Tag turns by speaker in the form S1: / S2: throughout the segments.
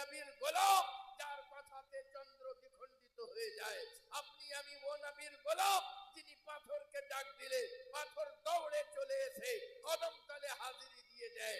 S1: নবীর গোলাম, যার কথাতে চন্দ্র বিখণ্ডিত হয়ে যায়। আপনি আমি ও নবীর গোলাম, যিনি পাথরকে ডাক দিলে, পাথর দৌড়ে চলে এসে কদম তলে হাজিরি দিয়ে আপনি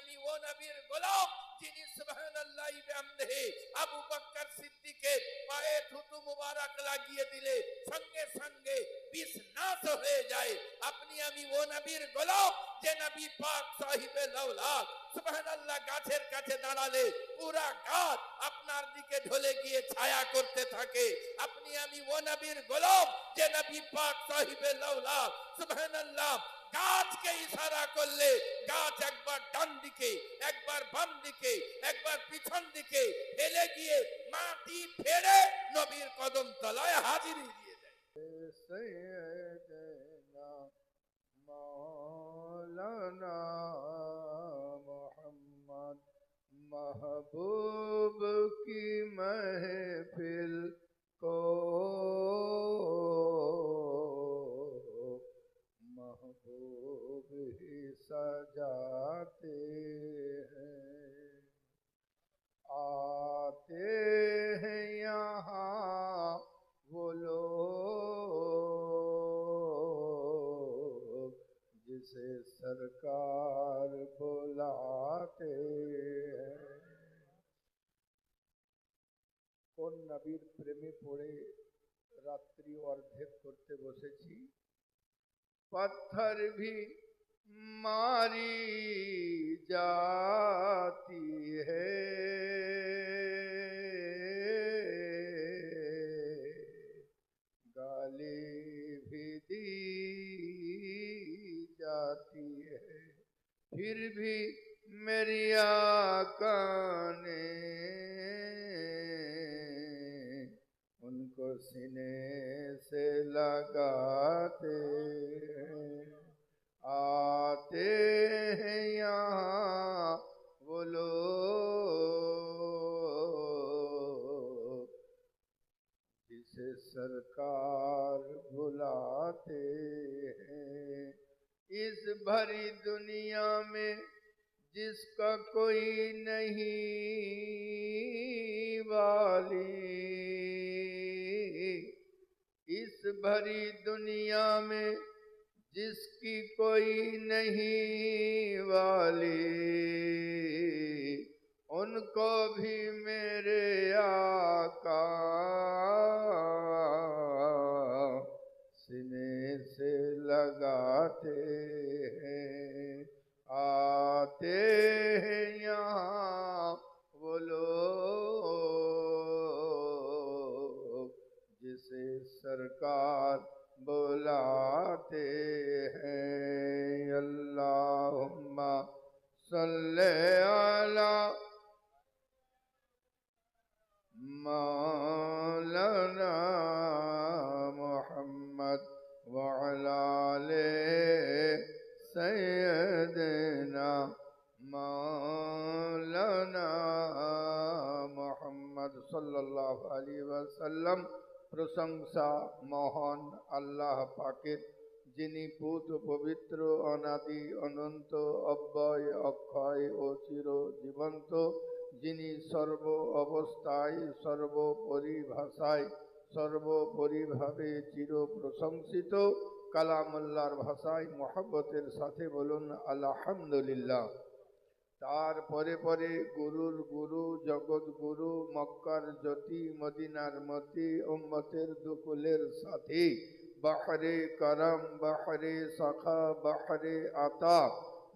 S1: আমি ও নবীর গোলাম, যিনি সুবহানাল্লাহি বিহামদিহি আবু বকর সিদ্দিকের পায়ে থুতু মুবারক লাগিয়ে দিলে, সঙ্গে সঙ্গে বিষ নাশ হয়ে যায়। আপনি আমি ও নবীর গোলাম, যে নবী পাক সাহিবে লাউলাদ সুবহানাল্লাহ গাছের কাছে দাঁড়ালে পুরা গাছ আপনার দিকে ঢলে গিয়ে ছায়া করতে থাকে। আপনি আমি ও নবীর গোলাম, যে নবী পাক সাহিবে লাউলাদ সুবহানাল্লাহ গাছকে ইশারা করলে গাছ একবার ডান দিকে, একবার বাম দিকে, একবার পিছন দিকে ফেলে গিয়ে মাটি ফেড়ে নবীর কদম তলায় হাজিরি দিয়ে দেয়।
S2: सरकार बुलाते हैं কোন নবীর প্রেমে পড়ে রাত্রি অর্ধেক করতে বসেছি पत्थर भी मारी जाती है پھر بھی میری آقا نے ان کو سینے سے لگاتے ہیں آتے ہیں یہاں وہ لوگ جسے سرکار بلاتے بھری دنیا میں جس کا کوئی نہیں والی۔ اس بھری دنیا میں جس کی کوئی نہیں والی۔ ان کو بھی میرے آقا سنے سے لگاتے آتے ہیں یہاں وہ لوگ جسے سرکار بلاتے ہیں اللہم صلی علی সাল্লাল্লাহু আলাইহি ওয়াসাল্লাম প্রশংসা মহান আল্লাহ পাকের, যিনি পুত, পবিত্র, অনাদি, অনন্ত, অব্যয়, অক্ষয় ও চির জীবন্ত যিনি সর্ব অবস্থায় সর্বোপরি ভাষায় সর্বোপরিভাবে চির প্রশংসিত, কালামুল্লাহর ভাষায় মহব্বতের সাথে বলুন, আলহামদুলিল্লাহ। تار তারপরে পরে গুরুর گرو جگت گرو مکر جتی مدینار মতি امتر দুকুলের ساتھی بحر کرم بحر سخا بحر عطا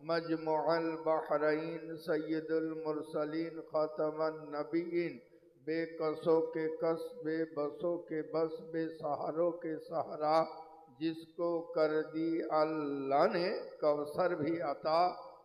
S2: مجموع البحرین سید المرسلین خاتم النبیین بے قصوں کے قص بے بسوں کے بس بے سہاروں کے سہارا جس کو کر دی اللہ نے کوثر بھی عطا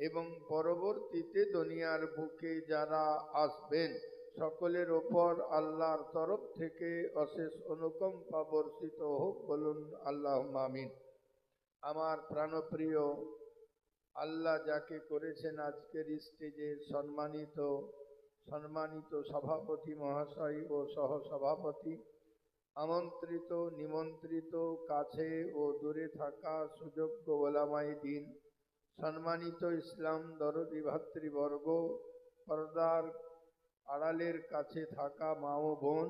S2: এবং পরবর্তীতে দুনিয়ার বুকে যারা আসবেন, সকলের ওপর আল্লাহর তরফ থেকে অশেষ অনুকম্পা বর্ষিত হোক বলুন আল্লাহ মামিন আমার প্রাণপ্রিয় আল্লাহ যাকে করেছেন আজকের স্টেজে সম্মানিত সম্মানিত সভাপতি মহাশয় ও সহসভাপতি, আমন্ত্রিত, নিমন্ত্রিত, কাছে ও দূরে থাকা সুযোগ্য ওলামাই দিন সম্মানিত ইসলাম দরদি ভাতৃবর্গ, পর্দার আড়ালের কাছে থাকা মা ও বোন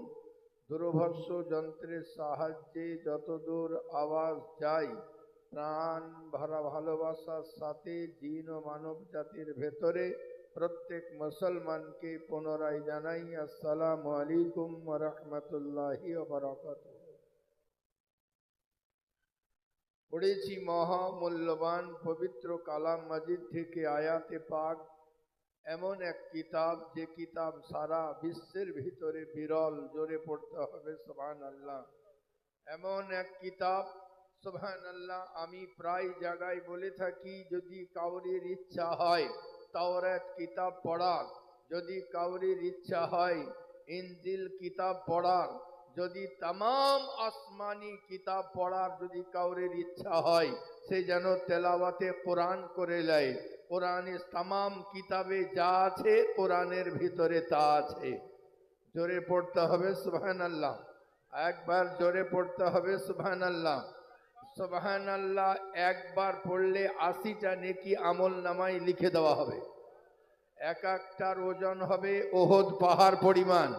S2: দূরভর্ষ যন্ত্রের সাহায্যে যতদূর আওয়াজ যায় প্রাণ ভরা ভালোবাসার সাথে জিন ও মানব জাতির ভেতরে প্রত্যেক মুসলমানকে পুনরায় জানাই আসসালামু আলাইকুম রহমতুল্লাহি বারাকাত পড়েছি মহামূল্যবান পবিত্র কালাম মাজিদ থেকে আয়াতে পাক। এমন এক কিতাব, যে কিতাব সারা বিশ্বের ভিতরে বিরল, জোরে পড়তে হবে সোহান আল্লাহ এমন এক কিতাব সোহান আল্লাহ আমি প্রায় জায়গায় বলে থাকি, যদি কাউরির ইচ্ছা হয়, তাওরাত কিতাব পড়ার। যদি কাউরির ইচ্ছা হয়, ইনজিল কিতাব পড়ার। যদি তাম আসমানি কিতাব পড়ার যদি কাউরের ইচ্ছা হয়, সে যেন তেলাওয়াতে কোরআন করে নেয়। কোরআনের তাম কিতাবে যা আছে, কোরআনের ভিতরে তা আছে। জোরে পড়তে হবে সুবহান আল্লাহ একবার জোরে পড়তে হবে সুবহান আল্লাহ সুবহান আল্লাহ একবার পড়লে আশিটা নেকি আমল নামায় লিখে দেওয়া হবে। এক একটার ওজন হবে ওহদ পাহাড় পরিমাণ।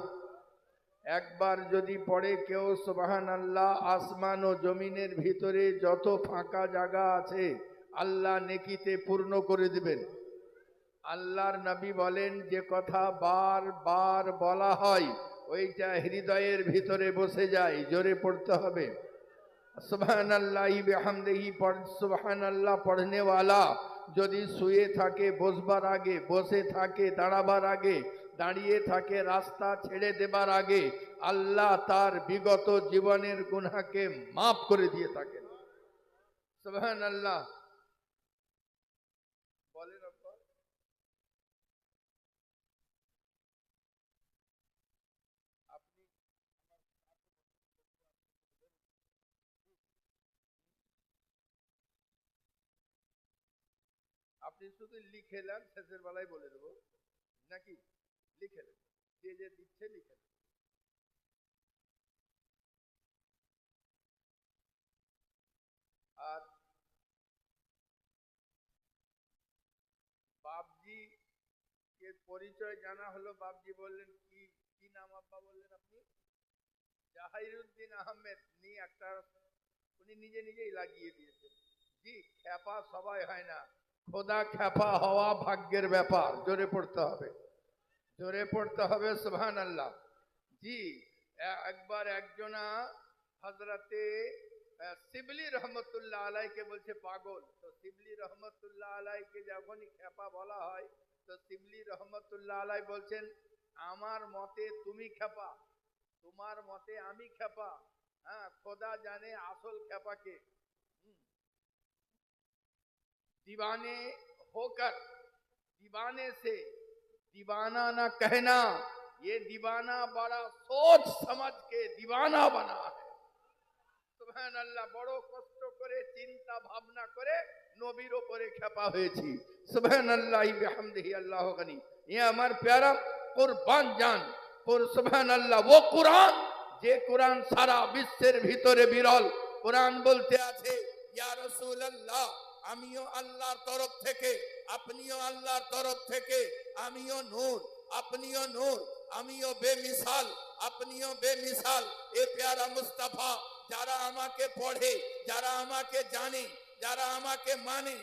S2: একবার যদি পড়ে কেউ সুবাহান আল্লাহ আসমান ও জমিনের ভিতরে যত ফাঁকা জায়গা আছে, আল্লাহ নেকিতে পূর্ণ করে দিবেন। আল্লাহর নবী বলেন, যে কথা বার বার বলা হয়, ওইটা হৃদয়ের ভিতরে বসে যায়, জোরে পড়তে হবে। সুবহান আল্লাহ বেহামদেহি সুবহান আল্লাহ পড়নেওয়ালা যদি শুয়ে থাকে, বসবার আগে, বসে থাকে, দাঁড়াবার আগে দাঁড়িয়ে থাকে রাস্তা ছেড়ে দেবার আগে, আল্লাহ তার বিগত জীবনের গুনাকে মাফ করে দিয়ে থাকেন। আল্লাহ আপনি শুধু লিখে নেন, শেষের বেলায় বলে দেবো। নাকি? লিখে নেন যে যে দিচ্ছে লিখে নেন আর বাপজি কে পরিচয় জানা হলো। বাপজি বললেন, কি কি নাম আব্বা? বললেন আপনি। জাহাইরুদ্দিন আহমেদ, নি একটা, উনি নিজে নিজেই লাগিয়ে দিয়েছেন। জি, খ্যাপা সবাই হয় না। খোদা খ্যাপা হওয়া ভাগ্যের ব্যাপার। জোরে পড়তে হবে। জোরে পড়তে হবে সোহান আল্লাহ জি একবার একজনা হজরতে শিবলি রহমতুল্লাহ আলাইকে বলছে পাগল তো শিবলি রহমতুল্লাহ আলাইকে যখনই খেপা বলা হয় তো শিবলি রহমতুল্লাহ আলাই বলছেন আমার মতে তুমি খেপা তোমার মতে আমি খেপা হ্যাঁ খোদা জানে আসল খেপাকে দিবানে হোকার দিবানে সে दीवाना ना कहना ये दीवाना बड़ा सोच समझ के दीवाना बना है সুবহান আল্লাহ বড় কষ্ট করে চিন্তা ভাবনা করে নবীর ওপরে খেপা হয়েছি সুবহান আল্লাহ বিহামদিহি আল্লাহ গানি এ আমার প্যারা কুরবান জান পুর সুবহান আল্লাহ ও কোরআন যে কোরআন সারা বিশ্বের ভিতরে বিরল কোরআন বলতে আছে ইয়া রাসূলুল্লাহ আমিও আল্লাহর তরফ থেকে, আপনিও আল্লাহর তরফ থেকে, আমিও নূর, আপনিও নূর, আমিও বেমিসাল, আপনিও বেমিসাল। এ প্যারা মুস্তাফা, যারা আমাকে পড়ে, যারা আমাকে জানে, যারা আমাকে মানে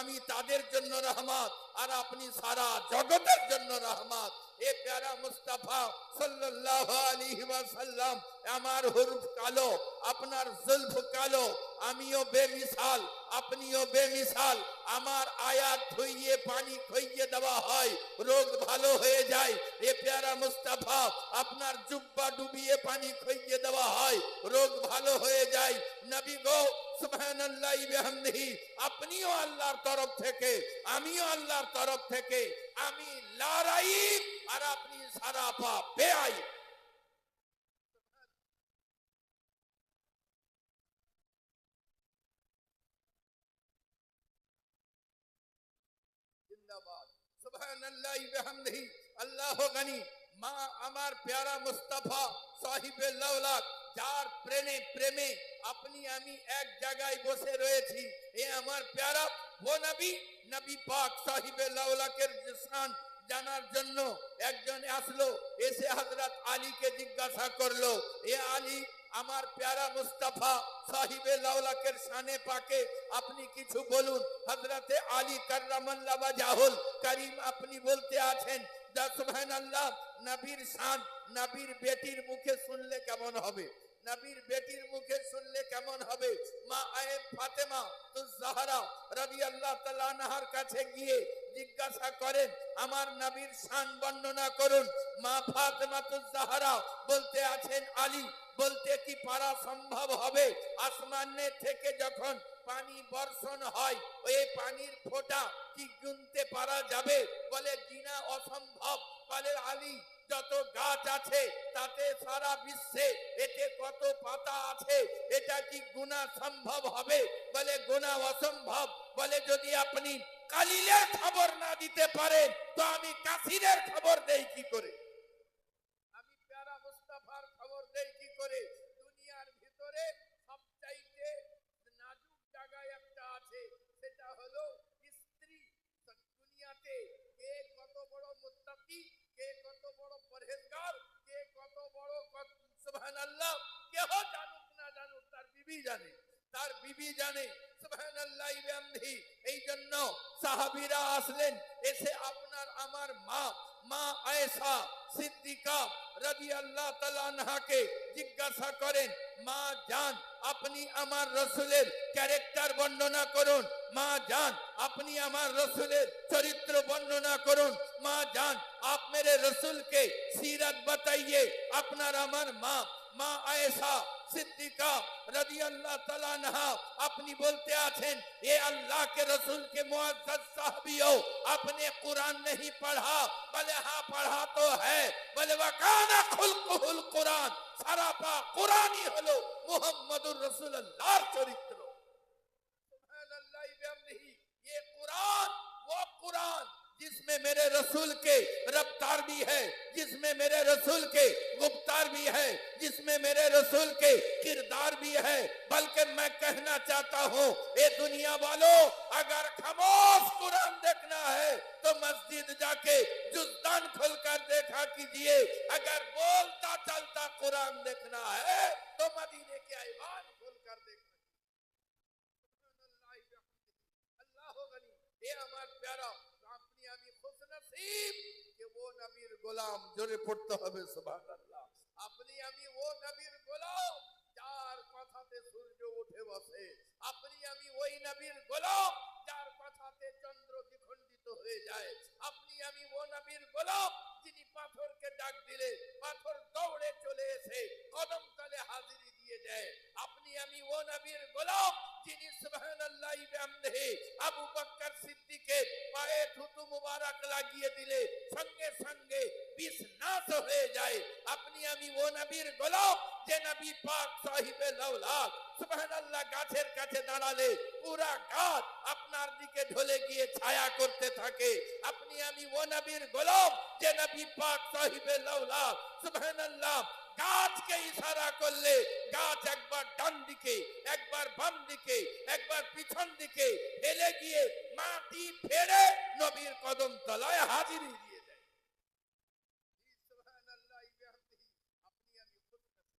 S2: আমি তাদের জন্য রহমত, আর আপনি সারা জগতের জন্য রহমত। এ প্যারা মুস্তাফা সাল্লাল্লাহু আলাইহি ওয়াসাল্লাম আমার হুরুফ কালো, আপনার জুলফ কালো, আমিও বেমিসাল, আপনিও বেমিসাল। আমার আয়াত ধুইয়ে, পানি খইয়ে দেওয়া হয়, রোগ ভালো হয়ে যায়। এ প্যারা মুস্তাফা,
S1: আপনার জুব্বা ডুবিয়ে, পানি খইয়ে দেওয়া হয়, রোগ ভালো হয়ে যায়। নবী গো আপনিও আল্লাহর তরফ থেকে, আমিও আল্লাহর তরফ থেকে, আমি লড়াই আর আপনি সারাপা বেআই এক জায়গায় বসে রয়েছি। এ আমার প্যারা, ও নবী নবী পাক সাহিবে লাউলাকের শান জানার জন্য একজন আসলো, এসে হযরত আলীকে জিজ্ঞাসা করল, এ আলী আমার প্যারা মুস্তাফা সাহিবে লাউলাকের সানে পাকে, আপনি কিছু বলুন। হজরতে আলী কার্রামাল্লাহ জাহুল করিম আপনি বলতে আছেন, যা আল্লাহ নবীর শান, নবীর বেটির মুখে শুনলে কেমন হবে? নবীর বেটির মুখে শুনলে কেমন হবে? মা আয়েব ফাতেমা তো জাহরা রাদিয়াল্লাহু তাআলা আনহার কাছে গিয়ে জিজ্ঞাসা করেন, আমার নবীর শান বর্ণনা করুন। মা ফাতেমা তো জাহরা বলতে আছেন, আলী, বলতে কি পারা সম্ভব হবে? আসমানের থেকে যখন পানি বর্ষণ হয়, ওই পানির ফোঁটা কি গুনতে পারা যাবে? বলে গিনা অসম্ভব। বলে, আলী যত গাছ আছে, তাতে সারা বিশ্বে এতে কত পাতা আছে, এটা কি গুণা সম্ভব হবে? বলে গুণা অসম্ভব। বলে যদি আপনি কালিলের খবর না দিতে পারেন, তো আমি কাশিরের খবর দেই কি করে আমি প্যারা মুস্তাফার খবর দেই কি করে দুনিয়ার ভিতরে সবচাইতে নাজুক জায়গায় একটা আছে সেটা হলো স্ত্রী দুনিয়াতে কে কত বড় মুত্তাকি কে কত বড় পরহেজগার কে কত বড় সুবহান কেহ জানুক না জানুক, তার বিবি জানে, তার বিবি জানে এই জন্য সাহাবীরা আসলেন, এসে আপনার আমার মা মা আয়েশা সিদ্দিকা রাদিয়াল্লাহু তাআলা আনহাকে জিজ্ঞাসা করেন, মা জান, আপনি আমার রসুলের ক্যারেক্টার বর্ণনা করুন। মা জান, আপনি আমার রসুলের চরিত্র বর্ণনা করুন। মা জান আপ মেরে রসুলকে সিরাত বাতাইয়ে, আপনার আমার মা মা আয়েশা सिद्दीका रदी अल्लाह तला नहा अपनी बोलते आछेन ये अल्लाह के रसूल के मुअज्जज साहबियों आपने कुरान नहीं पढ़ा बोले हाँ पढ़ा तो है बोले वकाना खुलकुल कुरान সারাপা কোরআনই হলো মুহাম্মদুর রাসূলুল্লাহর চরিত্র সুবহানাল্লাহ বিহামদিহি جس میں میرے رسول کے رفتار بھی ہے، جس میں میرے رسول کے گفتار بھی ہے، جس میں میرے رسول کے کردار بھی ہے۔ بلکہ میں کہنا چاہتا ہوں، اے دنیا والو، اگر خموس قرآن دیکھنا ہے، تو مسجد جا کے جزدان کھل کر دیکھا کیجیے۔ اگر بولتا چلتا قرآن دیکھنا ہے، تو مدینہ کے ایوان کھل کر دیکھنا اللہ غنی، اے امار پیارا আপনি আমি ও নবীর গোলাম, যার কথাতে সূর্য উঠে বসে। আপনি আমি ওই নবীর গোলাম, যার কথাতে চন্দ্র দ্বিখণ্ডিত হয়ে যায়। আপনি আমি ও নবীর গোলাম, যিনি পাথরকে ডাক দিলে, পাথর দৌড়ে চলে এসে কদম তলে হাজিরি দিয়ে দেয়। আপনি আমি ও নবীর গোলাম যিনি সুবহানাল্লাহ বিহামদিহি আবু বকর সিদ্দিকের পায়ে থুতু মুবারক লাগিয়ে দিলে, সঙ্গে সঙ্গে বিষ নাশ হয়ে যায়। আপনি আমি ও নবীর গোলাম, যে নবী পাক সাহিবে লাউলাক সুবহানাল্লাহ গাছের কাছে দাঁড়ালে পুরা গাছ আপনার দিকে ঢলে গিয়ে ছায়া করতে থাকে। আপনি আমি ও নবীর গোলাম, যে নবী পাক সাহিবে লাউলাক সুবহানাল্লাহ গাছকে ইশারা করলে গাছ একবার ডান দিকে, একবার বাম দিকে, একবার পিছন দিকে ফেলে গিয়ে মাটি ফেড়ে নবীর কদম তলায় হাজির